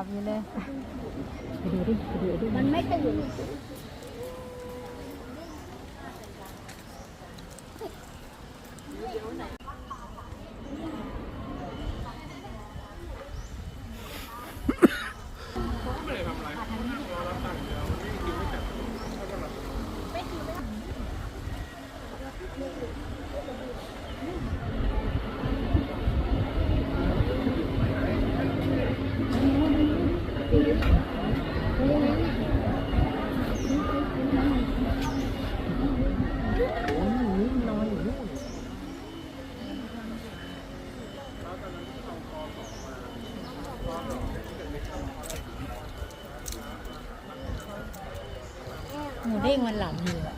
ഉണ്ടാവില്ലേ ยังหลับอยู่เลยไ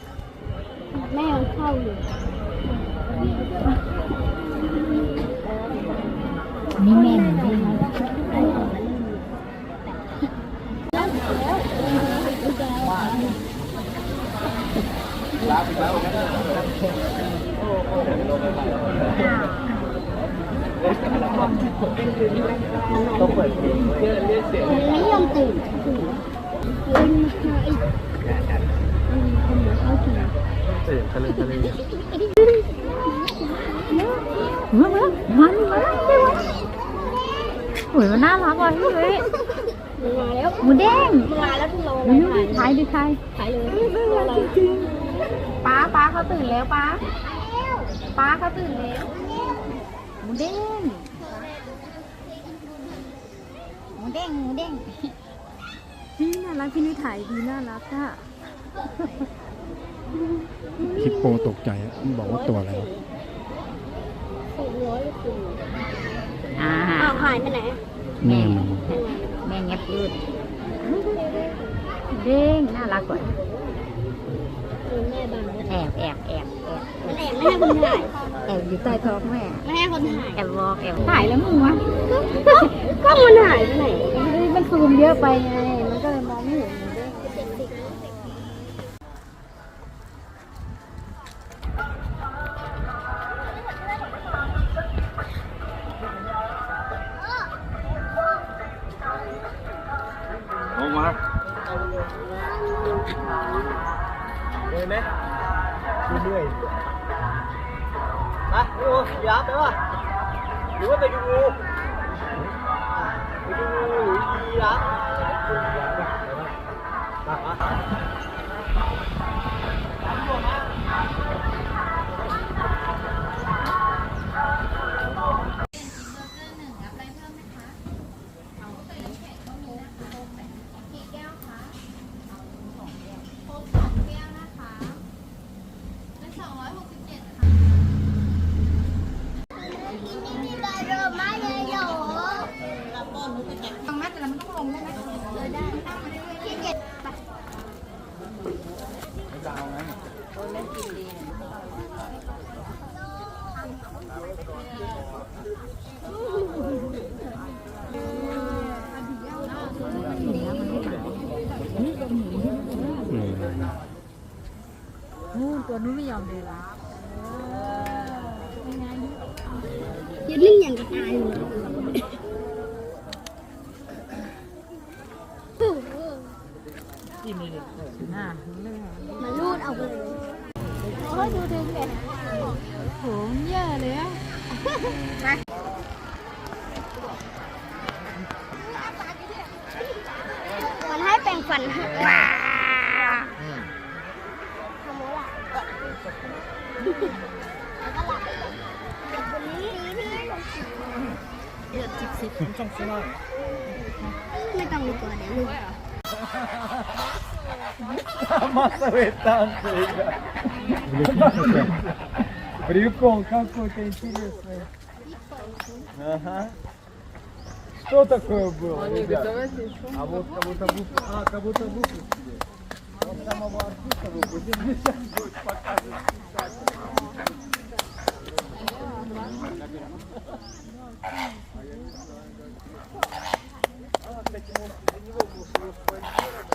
ปดูดิไปดูดิมันไม่ตื่นหมูเด้งมันหลั มันเข้าอยู่นี่แม่หมูเด้งมันไม่ยอมตื่นตื่นมันมาอีกมันมีคนมาเข้าถึงตื่นทะเลทะเลมามามามาโอ้ยมันน่ารักว่ะพี่เว้ยมาแล้วหมูเด้งมาแล้วทุกเราดูดิถ่ายดิถ่ายถ่ายเลยป้าป้าเขาตื่นแล้วป้าป้าเขาตื่นแล้ว หมูเด้งหมูเด้งหมูเด้งพี่น่ารักพี่นุ้ยถ่ายดีน่ารักอะฮิปโปตกใจอะบอกว่าตัวอะไรวะสี่ร้อยสี่อ่าอ้าวหายไปไหนแม่มันแม่เงียบยืดเด้งน่ารักกว่าเออแม่บังมันแอบแอบแอบแอบแอบไม่ให้คนถ่ายแอบอยู่ใต้ท้องแม่ไม่ให้คนถ่ายแอบบอกแอบถ่ายแล้วมึงวะก็มันหายไปไหน มันซูมเยอะไปไง มันก็เลยมองไม่เห็นหมูเด้งออกมาเห็นไหมเรื่อย ๆมาดูยับเด้อหรือว่าไปดูงู มูนตัวนู้นไม่ยอมเดินละยืนนิ่งอย่างกระตายอยู่ อ่ามันรูดเอาเลยโอ้ยดูดึงเลยโหเยอะเลยอะมันให้แปรงฟันว้าทำโมล่ะแล้วก็หลับวันนี้พี่เยอะจิบสิบไม่ต้องดีกว่าเดี๋ยวลูก Массовые танцы, ребят. Прикол какой-то интересный. Ага. Что такое было, ребят? А вот кого-то выпустили. А, кого-то выпустили. Вот самого артиста выпустили. Сейчас будет показывать. Ему, за него голосовал